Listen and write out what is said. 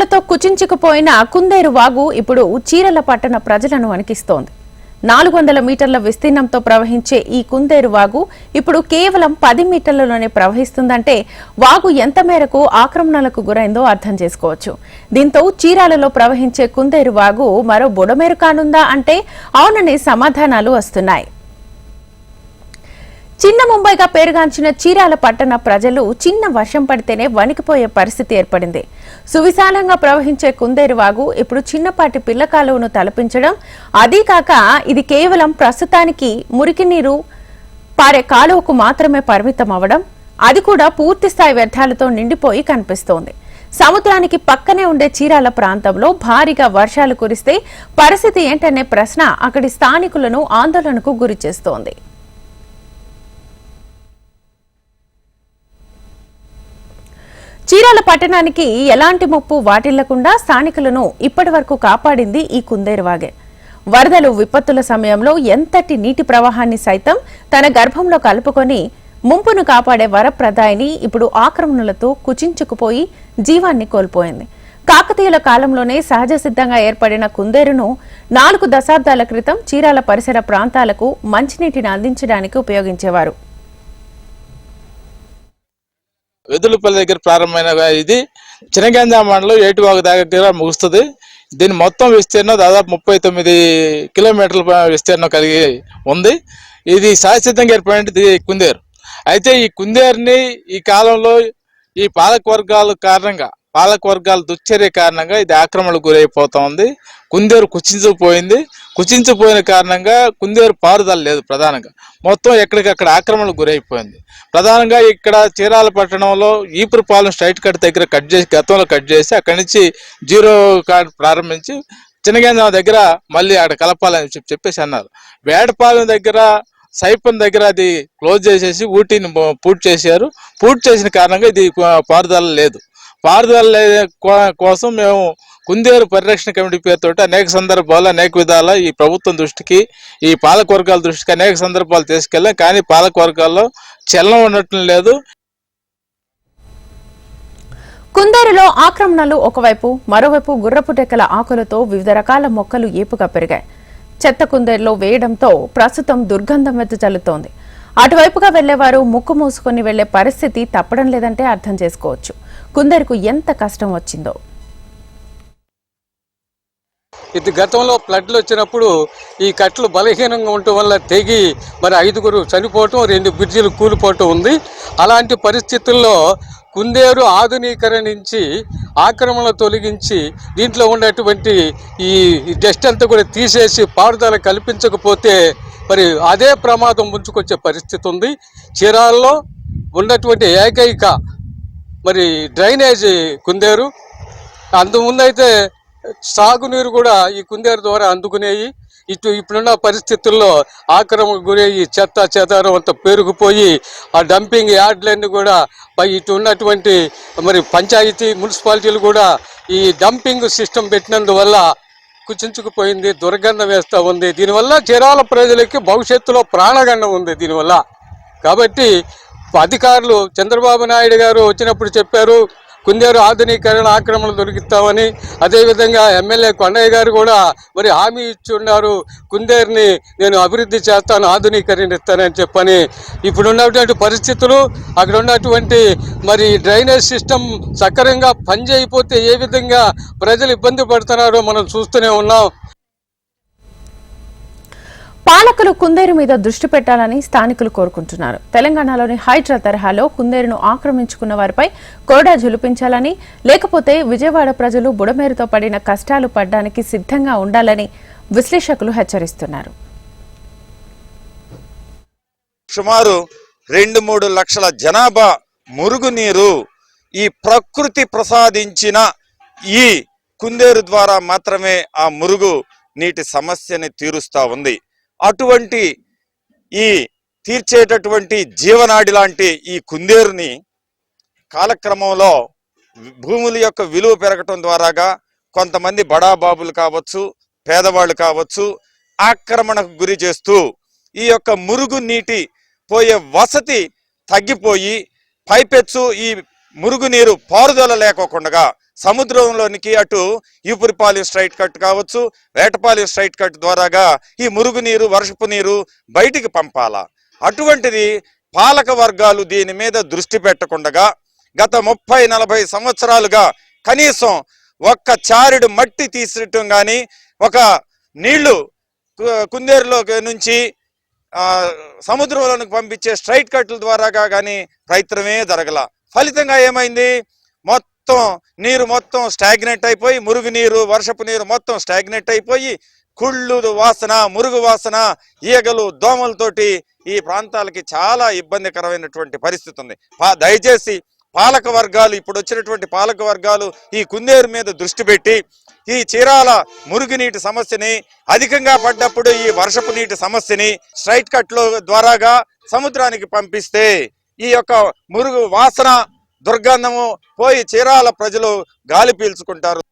చీరాలతో కుచించుకుపోయిన కుందేరు వాగు ఇప్పుడు చీరల పట్టణ ప్రజలను వణికిస్తోంది. నాలుగు వందల మీటర్ల విస్తీర్ణంతో ప్రవహించే ఈ కుందేరు వాగు ఇప్పుడు కేవలం పది మీటర్లలోనే ప్రవహిస్తుందంటే వాగు ఎంత మేరకు ఆక్రమణలకు గురైందో అర్థం చేసుకోవచ్చు. దీంతో చీరాలలో ప్రవహించే కుందేరు వాగు మరో బుడమేరు కానుందా అంటే అవుననే సమాధానాలు వస్తున్నాయి. చిన్న ముంబైగా పేరుగాంచిన చీరాల పట్టణ ప్రజలు చిన్న వర్షం పడితేనే వణికిపోయే పరిస్థితి ఏర్పడింది. సువిశాలంగా ప్రవహించే కుందేరు వాగు ఇప్పుడు చిన్నపాటి పిల్ల కాలువను తలపించడం. అదీ కాక ఇది కేవలం ప్రస్తుతానికి మురికి నీరు పారే కాలువకు మాత్రమే పరిమితం అవ్వడం అది కూడా పూర్తి స్థాయి వ్యర్థాలతో నిండిపోయి కనిపిస్తోంది. సముద్రానికి పక్కనే ఉండే చీరాల ప్రాంతంలో భారీగా వర్షాలు కురిస్తే పరిస్థితి ఏంటనే ప్రశ్న అక్కడి స్థానికులను ఆందోళనకు గురిచేస్తోంది. చీరాల పట్టణానికి ఎలాంటి ముప్పు వాటిల్లకుండా స్థానికులను ఇప్పటి వరకు కాపాడింది ఈ కుందేరువాగే వరదలు విపత్తుల సమయంలో ఎంతటి నీటి ప్రవాహాన్ని సైతం తన గర్భంలో కలుపుకొని ముంపును కాపాడే వరప్రదాయిని ఇప్పుడు ఆక్రమణలతో కుచించుకుపోయి జీవాన్ని కోల్పోయింది. కాకతీయుల కాలంలోనే సహజ సిద్ధంగా ఏర్పడిన కుందేరును నాలుగు దశాబ్దాల క్రితం చీరాల పరిసర ప్రాంతాలకు మంచినీటిని అందించడానికి ఉపయోగించేవారు. వెదులుపల్లి దగ్గర ప్రారంభమైన ఇది చినగంజా మండలం ఏటివాగు దగ్గర ముగుస్తుంది. దీని మొత్తం విస్తీర్ణం దాదాపు ముప్పై తొమ్మిది కిలోమీటర్ల విస్తీర్ణం కలిగి ఉంది. ఇది శాశ్వతంగా ఏర్పడినది కుందేరు. అయితే ఈ కుందేరుని ఈ కాలంలో ఈ పాలకవర్గాల కారణంగా పాలకవర్గాల దుశ్చర్య కారణంగా ఇది ఆక్రమణకు గురైపోతా ఉంది. కుందేరు కుచించిపోయింది. కుచించిపోయిన కారణంగా కుందేరు పారుదల లేదు ప్రధానంగా. మొత్తం ఎక్కడికక్కడ ఆక్రమణకు గురైపోయింది. ప్రధానంగా ఇక్కడ చీరాల పట్టణంలో ఈపురపాలెం స్ట్రైట్ కట్ దగ్గర కట్ చేసి గతంలో కట్ చేసి అక్కడి నుంచి జీరో కార్డ్ ప్రారంభించి చిన్నగంజాం దగ్గర మళ్ళీ అక్కడ కలపాలని చెప్పి చెప్పేసి అన్నారు. వేడపాలెం దగ్గర సైపన్ దగ్గర అది క్లోజ్ చేసేసి ఊటీని పూర్తి చేశారు. పూర్తి చేసిన కారణంగా ఇది పారుదల లేదు. పారుదల కో- కోసం మేము కుందేరు పరిరక్షణ కమిటీ పేరుతో అనేక సందర్భాలు అనేక విధాల ఈ ప్రభుత్వం దృష్టికి ఈ పాలకవర్గాల దృష్టికి అనేక సందర్భాలు తీసుకెళ్ళాం. కానీ పాలకవర్గాల్లో చలనం ఉండటం లేదు. కుందేరులో ఆక్రమణలు ఒకవైపు మరోవైపు గుర్రపు టెక్కల ఆకులతో వివిధ రకాల మొక్కలు ఏపుగా పెరిగాయి. చెత్త కుందేరులో వేయడంతో ప్రస్తుతం దుర్గంధం వెదజల్లుతోంది అటువైపుగా వెళ్ళేవారు ముక్కు మూసుకొని వెళ్ళే పరిస్థితి తప్పడం లేదంటే అర్థం చేసుకోవచ్చు. కుందేరుకు ఎంత కష్టం వచ్చిందో. ఇది గతంలో ఫ్లడ్లు వచ్చినప్పుడు ఈ కట్టలు బలహీనంగా ఉండటం వల్ల తెగి మరి ఐదుగురు చనిపోవటం రెండు బ్రిడ్జిలు కూలిపోవటం ఉంది. అలాంటి పరిస్థితుల్లో కుందేరు ఆధునీకరణించి ఆక్రమణ తొలగించి దీంట్లో ఉన్నటువంటి ఈ డస్ట్ అంతా కూడా తీసేసి పారుదల కల్పించకపోతే మరి అదే ప్రమాదం ముంచుకొచ్చే పరిస్థితి ఉంది. చీరాల్లో ఉన్నటువంటి ఏకైక మరి డ్రైనేజీ కుందేరు. అంతకుముందైతే సాగునీరు కూడా ఈ కుందేరు ద్వారా అందుకునేవి ఇటు ఇప్పుడున్న పరిస్థితుల్లో ఆక్రమణకు గురయ్యి చెత్త చెదారం అంతా పెరిగిపోయి ఆ డంపింగ్ యార్డ్లన్నీ కూడా పై ఇటు ఉన్నటువంటి మరి పంచాయతీ మున్సిపాలిటీలు కూడా ఈ డంపింగ్ సిస్టమ్ పెట్టినందువల్ల కుచించుకుపోయింది దుర్గంధం వేస్తూ ఉంది. దీనివల్ల చీరాల ప్రజలకి భవిష్యత్తులో ప్రాణగండం ఉంది దీనివల్ల. కాబట్టి అధికారులు చంద్రబాబు నాయుడు గారు వచ్చినప్పుడు చెప్పారు కుందేరు ఆధునీకరణ ఆక్రమణ దొరికిస్తామని అదేవిధంగా ఎమ్మెల్యే కొండయ్య గారు కూడా మరి హామీ ఇచ్చి ఉన్నారు కుందేరుని నేను అభివృద్ధి చేస్తాను ఆధునీకరణిస్తానని చెప్పని ఇప్పుడు ఉన్నటువంటి పరిస్థితులు అక్కడ ఉన్నటువంటి మరి డ్రైనేజ్ సిస్టమ్ సక్రమంగా పనిచేయకపోతే ఏ విధంగా ప్రజలు ఇబ్బంది పడుతున్నారో మనం చూస్తూనే ఉన్నాం. పాలకులు కుందేరు మీద దృష్టి పెట్టాలని స్థానికులు కోరుకుంటున్నారు. తెలంగాణలోని హైడ్రా తరహాలో కుందేరును ఆక్రమించుకున్న వారిపై కోడా జులిపించాలని లేకపోతే విజయవాడ ప్రజలు బుడమేరుతో పడిన కష్టాలు పడ్డానికి సిద్ధంగా ఉండాలని విశ్లేషకులు హెచ్చరిస్తున్నారు. సుమారు రెండు మూడు లక్షల జనాభా మురుగునీరు ఈ ప్రకృతి ప్రసాదించిన ఈ కుందేరు ద్వారా మాత్రమే ఆ మురుగు నీటి సమస్యని తీరుస్తా ఉంది. అటువంటి ఈ తీర్చేటటువంటి జీవనాడి లాంటి ఈ కుందేరుని కాలక్రమంలో భూముల యొక్క విలువ పెరగటం ద్వారాగా కొంతమంది బడాబాబులు కావచ్చు పేదవాళ్ళు కావచ్చు ఆక్రమణకు గురి చేస్తూ ఈ యొక్క మురుగు నీటి పోయే వసతి తగ్గిపోయి పైపెచ్చు ఈ మురుగునీరు పారుదల లేకోకుండా సముద్రంలోనికి అటు ఈపురిపాలెం స్ట్రైట్ కట్ కావచ్చు వేటపాలెం స్ట్రైట్ కట్ ద్వారాగా ఈ మురుగునీరు వర్షపు నీరు బయటికి పంపాలా. అటువంటిది పాలక వర్గాలు దీని మీద దృష్టి పెట్టకుండగా గత ముప్పై నలభై సంవత్సరాలుగా కనీసం ఒక్క చారుడు మట్టి తీసటం కానీ ఒక నీళ్ళు కుందేరులోకి కుందేరులో నుంచి సముద్రంలోనికి పంపించే స్ట్రైట్ కట్ల ద్వారాగా కానీ ప్రయత్నమే జరగల. ఫలితంగా ఏమైంది? మొత్తం మొత్తం నీరు మొత్తం స్టాగ్నెట్ అయిపోయి మురుగు నీరు వర్షపు నీరు మొత్తం స్టాగ్నెట్ అయిపోయి కుళ్ళు వాసన మురుగు వాసన ఈగలు దోమలతోటి ఈ ప్రాంతాలకి చాలా ఇబ్బందికరమైనటువంటి పరిస్థితి ఉంది. దయచేసి పాలక వర్గాలు ఇప్పుడు వచ్చినటువంటి పాలక వర్గాలు ఈ కుందేరు మీద దృష్టి పెట్టి ఈ చీరాల మురుగునీటి సమస్యని అధికంగా పడ్డప్పుడు ఈ వర్షపు నీటి సమస్యని స్ట్రైట్ కట్లో ద్వారాగా సముద్రానికి పంపిస్తే ఈ యొక్క మురుగు వాసన దుర్గంధము పోయి చీరాల ప్రజలు గాలి పీల్చుకుంటారు.